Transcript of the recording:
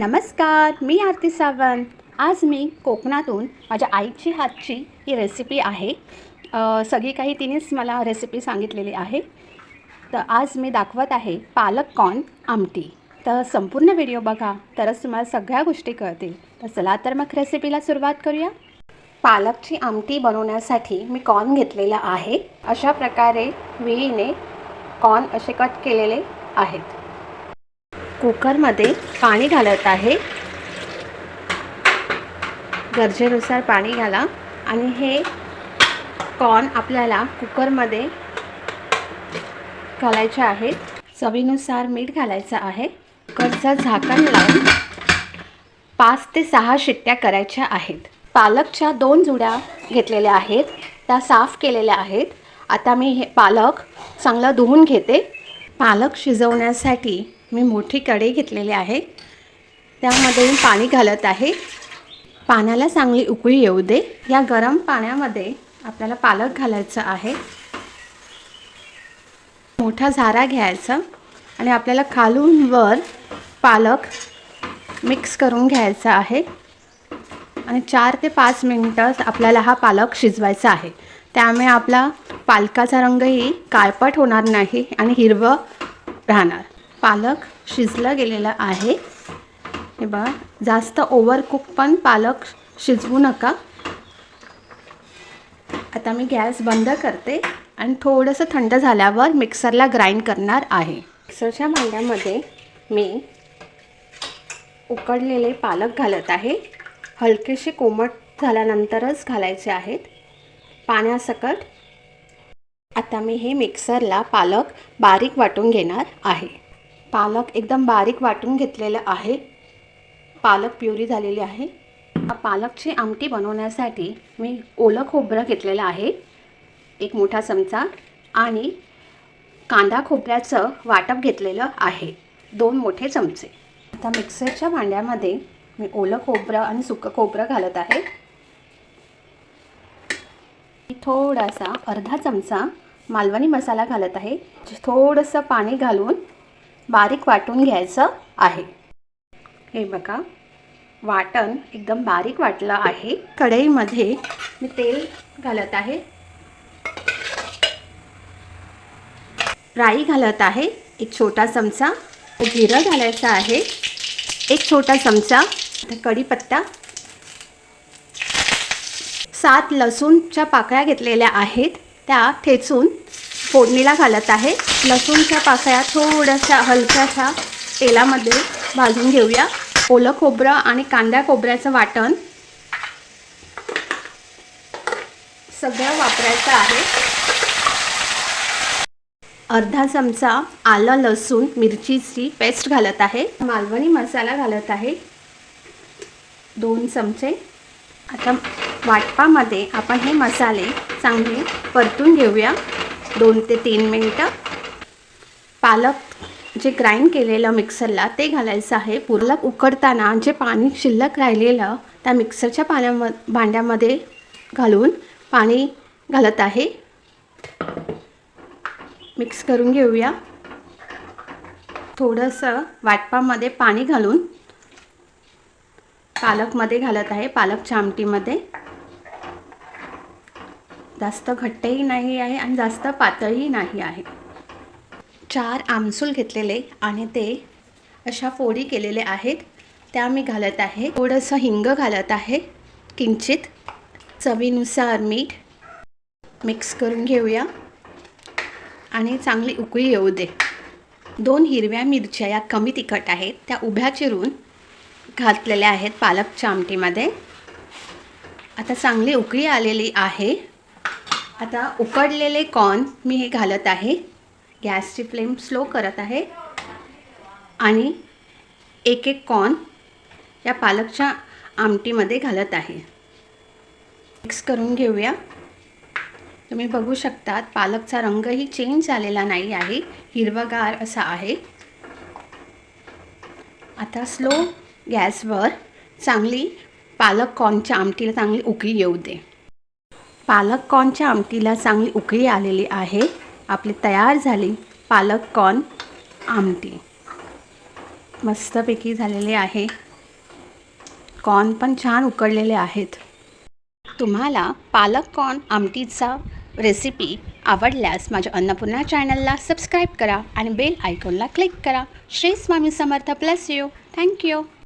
नमस्कार मी आरती सावंत. आज मी कोकणातून माझ्या आईची हातची ही रेसिपी आहे. सगळी काही तिनेच मला रेसिपी सांगितलेली आहे. तर आज मी दाखवत आहे पालक कॉर्न आमटी. तर संपूर्ण व्हिडिओ बघा तरच तुम्हाला सगळ्या गोष्टी कळतील. तर चला तर मग रेसिपीला सुरुवात करूया. पालकची आमटी बनवण्यासाठी मी कॉर्न घेतलेला आहे. अशा प्रकारे विळीने कॉर्न असे कट केलेले आहेत. कुकरमध्ये पाणी घालत आहे. गरजेनुसार पाणी घाला आणि हे कॉर्न आपल्याला कुकरमध्ये घालायचे आहेत. चवीनुसार मीठ घालायचं आहे. कुकरचं झाकण लावून पाच ते सहा शिट्ट्या करायच्या आहेत. पालकच्या दोन जुड्या घेतलेल्या आहेत. त्या साफ केलेल्या आहेत. आता मी हे पालक चांगलं धुवून घेते. पालक शिजवण्यासाठी मी मोठी कढई घेतलेली आहे. त्यामध्ये मी पाणी घालत आहे. पाण्याला चांगली उकळी येऊ दे. या गरम पाण्यामध्ये आपल्याला पालक घालायचं आहे. मोठा झारा घ्यायचा आणि आपल्याला खालून वर पालक मिक्स करून घ्यायचा आहे. आणि चार ते पाच मिनटं आपल्याला हा पालक शिजवायचा आहे. त्यामुळे आपला पालकाचा रंगही काळपट होणार नाही आणि हिरवं राहणार. पालक शिजलं गेलेलं आहे. हे बघा जास्त ओव्हरकुक पण पालक शिजवू नका. आता मी गॅस बंद करते आणि थोडंसं थंड झाल्यावर मिक्सरला ग्राइंड करणार आहे. मिक्सरच्या भांड्यामध्ये मी उकडलेले पालक घालत आहे. हलकेसे कोमट झाल्यानंतरच घालायचे आहेत. पाण्यासकट. आता मी हे मिक्सरला पालक बारीक वाटून घेणार आहे. पालक एकदम बारीक वाटून घेतलेलं आहे. पालक प्युरी झालेली आहे. पालकची आमटी बनवण्यासाठी मी ओलं खोबरं घेतलेलं आहे. एक मोठा चमचा आणि कांदा खोबऱ्याचं वाटप घेतलेलं आहे. दोन मोठे चमचे. आता मिक्सरच्या भांड्यामध्ये मी ओलं खोबरं आणि सुकं खोबरं घालत आहे. थोडासा अर्धा चमचा मालवणी मसाला घालत आहे. थोडंसं पाणी घालून बारीक वाटून घ्यायचं आहे. हे बघा वाटण एकदम बारीक वाटलं आहे. कढईमध्ये मी तेल घालत आहे. राई घालत आहे एक छोटा चमचा. जिरं घालायचं आहे एक छोटा चमचा. कढीपत्ता. सात लसूणच्या पाकळ्या घेतलेल्या आहेत त्या ठेचून फोडणीला घालत आहे. लसूणच्या पाकळ्या थोड्याशा हलक्याशा तेलामध्ये भाजून घेऊया. ओलं खोबरं आणि कांदा खोबऱ्याचं वाटण सगळं वापरायचं आहे. अर्धा चमचा आलं लसूण मिरचीची पेस्ट घालत आहे. मालवणी मसाला घालत आहे. दोन चमचे. आता वाटपामध्ये आपण हे मसाले चांगले परतून घेऊया. दोन ते तीन मिनटं. पालक जे ग्राइंड केलेलं मिक्सरला ते घालायचं आहे. पुरलक उकडताना जे पाणी शिल्लक राहिलेलं त्या मिक्सरच्या पाण्याम भांड्यामध्ये घालून पाणी घालत आहे. मिक्स करून घेऊया. थोडंसं वाटपामध्ये पाणी घालून पालकमध्ये घालत आहे. पालकच्या आमटीमध्ये जास्त घट्टही नाही आहे आणि जास्त पातळही नाही आहे. चार आमसूल घेतलेले आणि ते अशा फोडी केलेले आहेत. त्या मी घालत आहे. थोडंसं हिंग घालत आहे. किंचित चवीनुसार मीठ मिक्स करून घेऊया. आणि चांगली उकळी येऊ दे. दोन हिरव्या मिरच्या या कमी तिखट आहेत. त्या उभ्या चिरून घातलेल्या आहेत पालकच्या आमटीमध्ये आता चांगली उकळी आलेली आहे. आता उकडलेले कॉर्न मी हे घालत आहे. गॅसची फ्लेम स्लो करत आहे. आणि एक एक कॉर्न या पालकच्या आमटीमध्ये घालत आहे. मिक्स करून घेऊया. तुम्ही बघू शकतात पालकचा रंगही चेंज झालेला नाही आहे. हिरवागार असा आहे. आता स्लो गॅसवर चांगली पालक कॉर्नच्या आमटीला चांगली उकळी येऊ दे. पालक कॉर्नच्या आमटीला चांगली उकळी आलेली आहे. आपली तयार झाली पालक कॉर्न आमटी. मस्तपैकी झालेली आहे. कॉर्न पण छान उकडलेले आहेत. तुम्हाला पालक कॉर्न आमटीचा रेसिपी आवडल्यास माझ्या अन्नपूर्णा चॅनलला सबस्क्राईब करा आणि बेल आयकॉनला क्लिक करा. Shri Swami Samarth plus you thank you